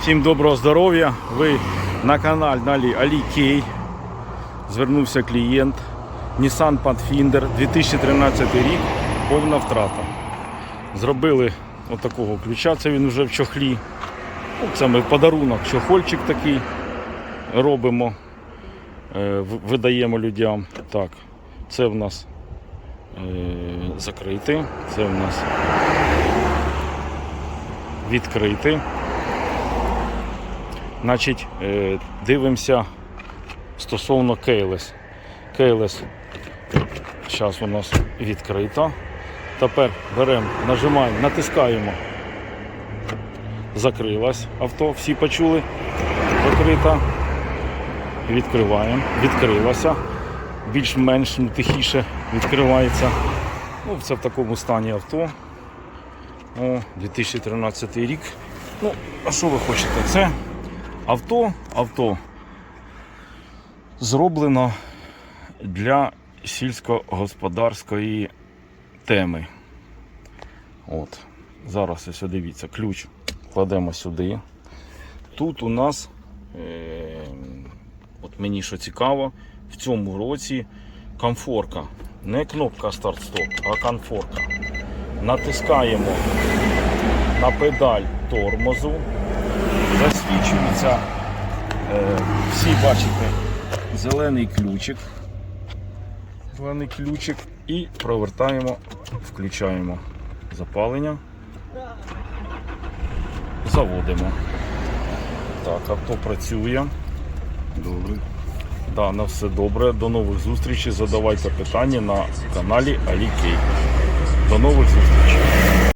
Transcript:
Всім доброго здоров'я. Ви на каналі Алі Кей. Звернувся клієнт. Nissan Pathfinder 2013 рік. Повна втрата. Зробили отакого ключа, це він вже в чохлі. Це ми подарунок, чохольчик такий робимо, е, видаємо людям. Так, це в нас е, закритий, це в нас відкритий. Значить, е, дивимося стосовно кейлес. Кейлес зараз у нас відкрита. Тепер беремо, нажимаємо, натискаємо. Закрилась авто, всі почули. Закрита. Відкриваємо. Відкрилася. Більш-менш ну, тихіше відкривається. Ну, це в такому стані авто. О, 2013 рік. Ну, а що ви хочете? Це авто, авто зроблено для сільськогосподарської теми. От. Зараз ось дивіться, ключ кладемо сюди. Тут у нас, е, от мені що цікаво, в цьому році комфорка. Не кнопка старт-стоп, а комфорка. Натискаємо на педаль тормозу. Засвічується, е, всі бачите, зелений ключик. Зелений ключик і провертаємо, включаємо запалення. Заводимо. Так, авто працює. Добре. Да, на все добре. До нових зустрічей. Задавайте питання на каналі Алікей. До нових зустрічей.